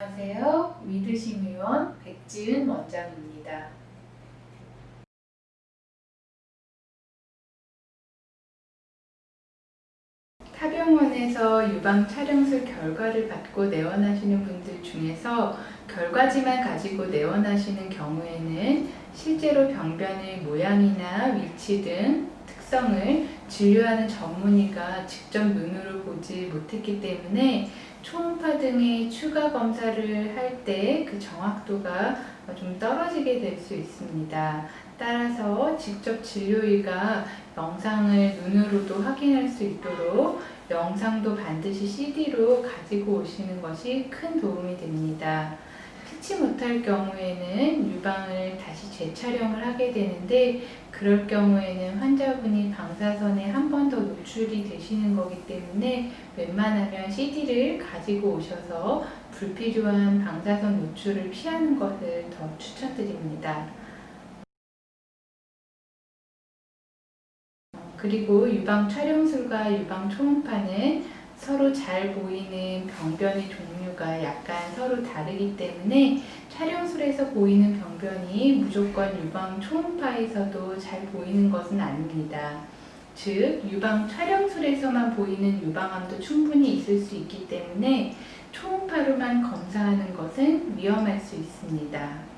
안녕하세요. 위드심 의원 백지은 원장입니다. 타병원에서 유방 촬영술 결과를 받고 내원하시는 분들 중에서 결과지만 가지고 내원하시는 경우에는 실제로 병변의 모양이나 위치 등 특성을 진료하는 전문의가 직접 눈으로 보지 못했기 때문에 초음파 등의 추가 검사를 할 때 그 정확도가 좀 떨어지게 될 수 있습니다. 따라서 직접 진료의가 영상을 눈으로도 확인할 수 있도록 영상도 반드시 CD로 가지고 오시는 것이 큰 도움이 됩니다. 피치 못할 경우에는 유방을 다시 재촬영을 하게 되는데 그럴 경우에는 환자분이 방사선에 한 번 더 노출이 되시는 거기 때문에 웬만하면 CD를 가지고 오셔서 불필요한 방사선 노출을 피하는 것을 더 추천드립니다. 그리고 유방 촬영술과 유방 초음파는 서로 잘 보이는 병변의 종류가 약간 서로 다르기 때문에 촬영술에서 보이는 병변이 무조건 유방 초음파에서도 잘 보이는 것은 아닙니다. 즉, 유방 촬영술에서만 보이는 유방암도 충분히 있을 수 있기 때문에 초음파로만 검사하는 것은 위험할 수 있습니다.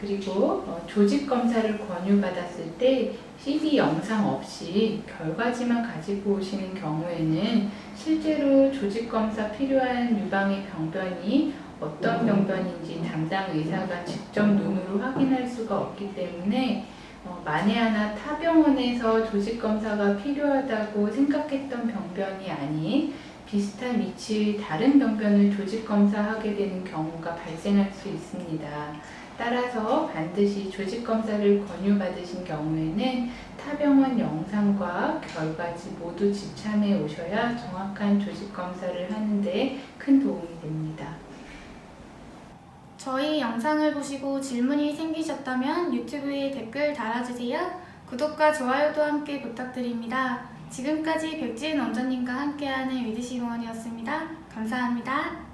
그리고 어, 조직 검사를 권유받았을 때 CD 영상 없이 결과지만 가지고 오시는 경우에는 실제로 조직 검사 필요한 유방의 병변이 어떤 병변인지 담당 의사가 직접 눈으로 확인할 수가 없기 때문에 어, 만에 하나 타 병원에서 조직 검사가 필요하다고 생각했던 병변이 아닌 비슷한 위치의 다른 병변을 조직 검사하게 되는 경우가 발생할 수 있습니다. 따라서 반드시 조직 검사를 권유받으신 경우에는 타병원 영상과 결과지 모두 지참해 오셔야 정확한 조직 검사를 하는데 큰 도움이 됩니다. 저희 영상을 보시고 질문이 생기셨다면 유튜브에 댓글 달아주세요. 구독과 좋아요도 함께 부탁드립니다. 지금까지 백지은 원장님과 함께하는 위드시공원이었습니다. 감사합니다.